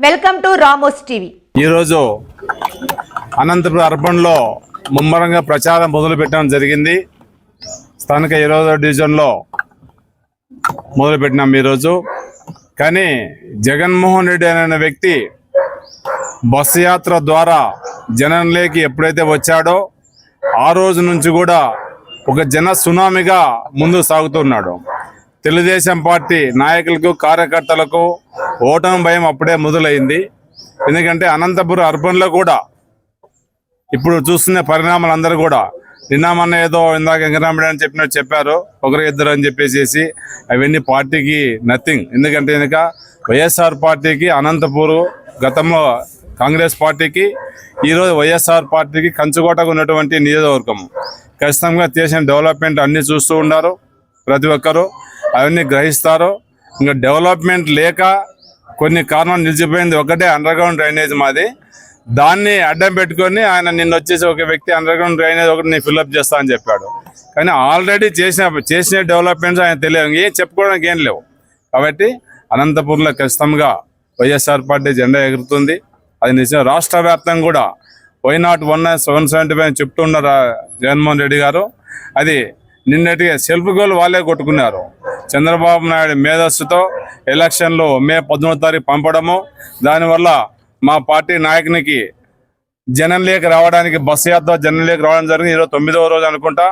Welcome to Ramos TV. ఈరోజు అనంతపురం అర్బన్లో ముమ్మరంగా ప్రచారం మొదలుపెట్టడం జరిగింది. స్థానిక ఇరవై డివిజన్లో మొదలుపెట్టినాం ఈరోజు. కానీ జగన్మోహన్ రెడ్డి అనే వ్యక్తి బస్సు యాత్ర ద్వారా జనంలోకి ఎప్పుడైతే వచ్చాడో ఆ రోజు నుంచి కూడా ఒక జన సునామీగా ముందుకు సాగుతున్నాడు తెలుగుదేశం పార్టీ నాయకులకు కార్యకర్తలకు ఓటమి భయం అప్పుడే మొదలైంది. ఎందుకంటే అనంతపురం అర్బన్లో కూడా ఇప్పుడు చూస్తున్న పరిణామాలు అందరూ కూడా నిన్నామన్న ఏదో ఇందాక వెంకటరామరెడ్డి అని చెప్పినట్టు చెప్పారు. ఒకరు ఇద్దరు అని చెప్పేసి అవన్నీ పార్టీకి నథింగ్ ఎందుకంటే కనుక వైఎస్ఆర్ పార్టీకి అనంతపూర్ గతంలో కాంగ్రెస్ పార్టీకి ఈరోజు వైఎస్ఆర్ పార్టీకి కంచుకోటకు ఉన్నటువంటి నియోజకవర్గం. ఖచ్చితంగా చేసిన డెవలప్మెంట్ అన్నీ చూస్తూ ఉన్నారు ప్రతి ఒక్కరు. అవన్నీ గ్రహిస్తారు. ఇంకా డెవలప్మెంట్ లేక కొన్ని కారణాలు నిలిచిపోయింది. ఒకటే అండర్ గ్రౌండ్ డ్రైనేజ్ మాది. దాన్ని అడ్డం పెట్టుకొని ఆయన నిన్న వచ్చేసి ఒక వ్యక్తి అండర్ గ్రౌండ్ డ్రైనేజ్ ఒకటి నేను ఫిల్అప్ చేస్తా అని చెప్పాడు. కానీ ఆల్రెడీ చేసిన చేసిన డెవలప్మెంట్స్ ఆయన తెలియదు. ఏం చెప్పుకోవడానికి ఏం లేవు. కాబట్టి అనంతపూర్లో ఖచ్చితంగా వైఎస్ఆర్ పార్టీ జెండా ఎగురుతుంది. అది నిజం రాష్ట్ర వ్యాప్తంగా కూడా why not one seven seventy five చెప్తున్నారు జగన్మోహన్ రెడ్డి గారు అది నిన్నటిగా సెల్ఫ్ గోల్ వాళ్ళే కొట్టుకున్నారు. చంద్రబాబు నాయుడు మేధస్సుతో ఎలక్షన్లు మే పద్మూడో తారీఖు పంపడము. దానివల్ల మా పార్టీ నాయకునికి జనం లేక రావడానికి బస్సు యాత్ర జనం లేక రావడం జరిగింది. ఈరోజు తొమ్మిదవ రోజు అనుకుంటా.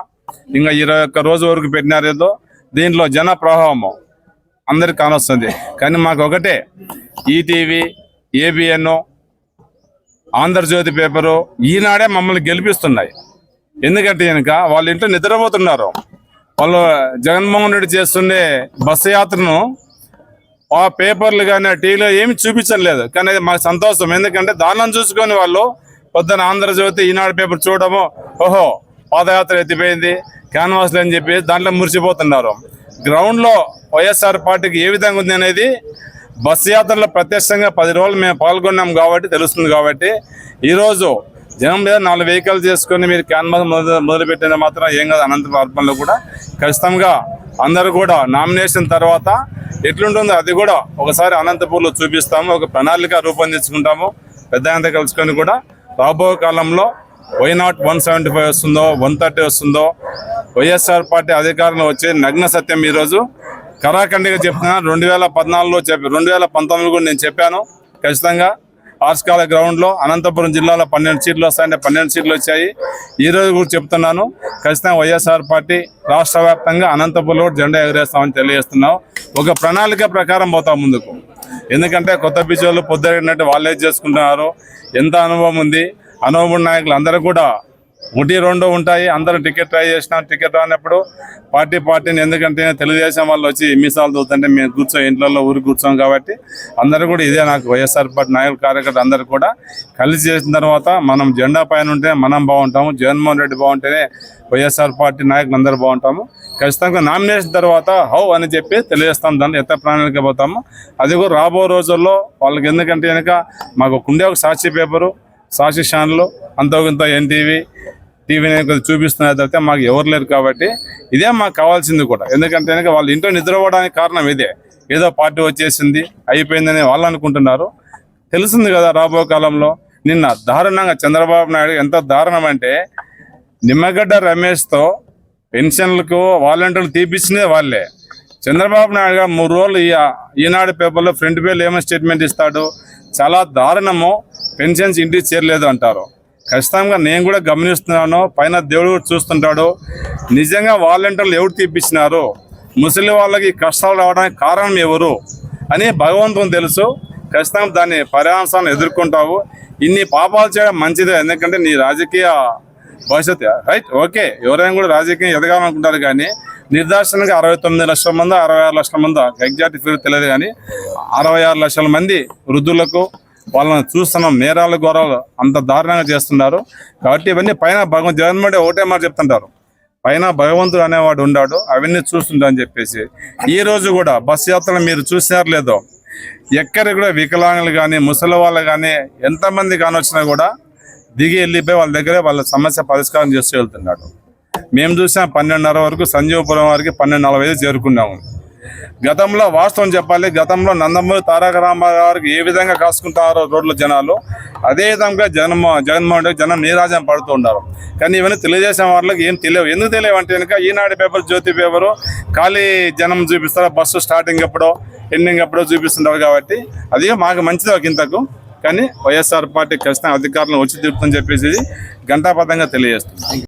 ఇంకా ఇరవై ఒక్క రోజు వరకు పెట్టినారు ఏదో. దీంట్లో జన ప్రవాహము అందరికి కానొస్తుంది. కానీ మాకు ఒకటే ఈటీవీ ఏబిఎన్ ఆంధ్రజ్యోతి పేపరు ఈనాడే మమ్మల్ని గెలిపిస్తున్నాయి. ఎందుకంటే కనుక వాళ్ళ ఇంట్లో నిద్రపోతున్నారు. వాళ్ళు జగన్మోహన్ రెడ్డి చేస్తుండే బస్సు యాత్రను ఆ పేపర్లు కానీ ఆ టీవీలో ఏమి చూపించలేదు కానీ అది మాకు సంతోషం. ఎందుకంటే దానిని చూసుకొని వాళ్ళు పొద్దున ఆంధ్రజ్యోతి ఈనాడు పేపర్ చూడడము ఓహో పాదయాత్ర ఎత్తిపోయింది క్యాన్వాస్లు అని చెప్పి దాంట్లో మురిసిపోతున్నారు. గ్రౌండ్లో వైఎస్ఆర్ పార్టీకి ఏ విధంగా ఉంది అనేది బస్సు యాత్రలో ప్రత్యక్షంగా పది రోజులు మేము పాల్గొన్నాం కాబట్టి తెలుస్తుంది కాబట్టి ఈరోజు జనం మీద నాలుగు వెహికల్ చేసుకొని మీరు క్యాన్వాస్ మొదలు మొదలుపెట్టిన మాత్రం ఏం కాదు అనంతపురం అర్బన్లో కూడా. ఖచ్చితంగా అందరూ కూడా నామినేషన్ తర్వాత ఎట్లుంటుందో అది కూడా ఒకసారి అనంతపూర్లో చూపిస్తాము. ఒక ప్రణాళిక రూపొందించుకుంటాము. పెద్ద కలుసుకొని కూడా రాబో కాలంలో why not one seventy five వస్తుందో వన్ థర్టీ వస్తుందో వైఎస్ఆర్ పార్టీ అధికారంలో వచ్చే నగ్న సత్యం ఈరోజు కరాఖండిగా చెప్తున్నాను రెండు వేల పద్నాలుగులో చెప్పి రెండు వేల పంతొమ్మిది కూడా నేను చెప్పాను. ఖచ్చితంగా ఆర్స్కాల గ్రౌండ్లో అనంతపురం జిల్లాలో పన్నెండు సీట్లు వస్తాయంటే పన్నెండు సీట్లు వచ్చాయి. ఈ రోజు కూడా చెప్తున్నాను ఖచ్చితంగా వైఎస్ఆర్ పార్టీ రాష్ట్ర వ్యాప్తంగా అనంతపురంలో జెండా ఎగరేస్తామని తెలియజేస్తున్నాం ఒక ప్రణాళిక ప్రకారం పోతాం ముందుకు. ఎందుకంటే కొత్త పిచ్చోళ్ళు పొద్దున్నట్టు వాళ్ళే చేసుకుంటున్నారు. ఎంత అనుభవం ఉంది. అనుభవం నాయకులు అందరూ కూడా ఒకటి రెండు ఉంటాయి. అందరూ టికెట్ ట్రై చేసినా టికెట్ రానప్పుడు పార్టీ పార్టీని ఎందుకంటే తెలుగుదేశం వాళ్ళు వచ్చి మీసాలు చూస్తుంటే మేము కూర్చో ఇంట్లో ఊరు కూర్చోం కాబట్టి అందరూ కూడా ఇదే నాకు వైఎస్ఆర్ పార్టీ నాయకులు కార్యకర్తలు అందరూ కూడా కలిసి చేసిన తర్వాత మనం జెండా పైన ఉంటే మనం బాగుంటాము. జగన్మోహన్ రెడ్డి బాగుంటేనే వైఎస్ఆర్ పార్టీ నాయకులు అందరూ బాగుంటాము. ఖచ్చితంగా నామినేషన్ తర్వాత హౌ అని చెప్పి తెలియజేస్తాం. దాన్ని ఎంత ప్రాణానికి పోతాము. అది కూడా రాబో రోజుల్లో వాళ్ళకి ఎందుకంటే కనుక మాకు ఉండే ఒక సాక్షి పేపరు సాక్షి ఛానల్ అంతో ఇంత ఎన్టీవీ టీవీని కొద్దిగా చూపిస్తున్నారు తప్పితే మాకు ఎవరు లేరు కాబట్టి ఇదే మాకు కావాల్సింది కూడా. ఎందుకంటే వాళ్ళు ఇంట్లో నిద్రపోవడానికి కారణం ఇదే. ఏదో పార్టీ వచ్చేసింది అయిపోయిందని వాళ్ళు అనుకుంటున్నారు. తెలుస్తుంది కదా రాబో కాలంలో. నిన్న దారుణంగా చంద్రబాబు నాయుడు ఎంత దారుణం అంటే నిమ్మగడ్డ రమేష్తో పెన్షన్లకు వాలంటీర్లు తీపిచ్చినదే వాళ్ళే. చంద్రబాబు నాయుడు గారు మూడు రోజులు ఈ ఈనాడు పేపర్లో ఫ్రంట్ పేర్లు ఏమైనా స్టేట్మెంట్ ఇస్తాడు. చాలా దారుణము. పెన్షన్స్ ఇంటికి చేరలేదు అంటారు. ఖచ్చితంగా నేను కూడా గమనిస్తున్నాను. పైన దేవుడు కూడా చూస్తుంటాడు. నిజంగా వాలంటీర్లు ఎవరు తీపిచ్చినారు? ముసలి వాళ్ళకి కష్టాలు రావడానికి కారణం ఎవరు? అని భగవంతుని తెలుసు. ఖచ్చితంగా దాన్ని పర్యావసాన్ని ఎదుర్కొంటావు. ఇన్ని పాపాలు చేయడం మంచిదే. ఎందుకంటే నీ రాజకీయ భవిష్యత్తు రైట్ ఓకే ఎవరైనా కూడా రాజకీయం ఎదగాలనుకుంటారు కానీ నిర్దాక్షణంగా అరవై తొమ్మిది లక్షల మంది అరవై ఆరు లక్షల మంది ఎగ్జాక్ట్ ఫిగర్ తెలియదు కానీ అరవై ఆరు లక్షల మంది వృద్ధులకు వాళ్ళని చూస్తున్నాం నేరాలు ఘోరాలు అంత దారుణంగా చేస్తున్నారు. కాబట్టి ఇవన్నీ పైన భగవంతు జగన్మోహన్ ఒకటే మాట చెప్తుంటారు. పైన భగవంతుడు అనేవాడు ఉన్నాడు అవన్నీ చూస్తుంటా అని చెప్పేసి. ఈ రోజు కూడా బస్ యాత్రలు మీరు చూసినారు లేదో ఎక్కడ కూడా వికలాంగులు కానీ ముసలి వాళ్ళు కానీ ఎంతమంది కానొచ్చినా కూడా దిగి వెళ్ళిపోయి వాళ్ళ దగ్గరే వాళ్ళ సమస్య పరిష్కారం చేస్తూ వెళ్తున్నాడు మేము చూసాం పన్నెండున్నర వరకు సంజీవపురం వారికి పన్నెండు నలభై ఐదు చేరుకున్నాము. గతంలో వాస్తవం చెప్పాలి. గతంలో నందమూరి తారక రామారావు గారికి ఏ విధంగా కాసుకుంటారో రోడ్ల జనాలు అదే విధంగా జగన్ జగన్మోహన్ రెడ్డి జనం నీరాజం పడుతూ ఉన్నారు. కానీ ఇవన్నీ తెలియజేసిన వాళ్ళకి ఏం తెలియవు. ఎందుకు తెలియవంటే కనుక ఈనాడు పేపర్ జ్యోతి పేపరు ఖాళీ జనం చూపిస్తారు? బస్సు స్టార్టింగ్ ఎప్పుడో ఎండింగ్ ఎప్పుడో చూపిస్తుంటారు కాబట్టి అది మాకు మంచిది ఒక ఇంతకు. కానీ వైఎస్ఆర్ పార్టీ ఖచ్చితంగా అధికారులను వచ్చి తీరుతుందని చెప్పేసి గంటాపథంగా తెలియజేస్తుంది.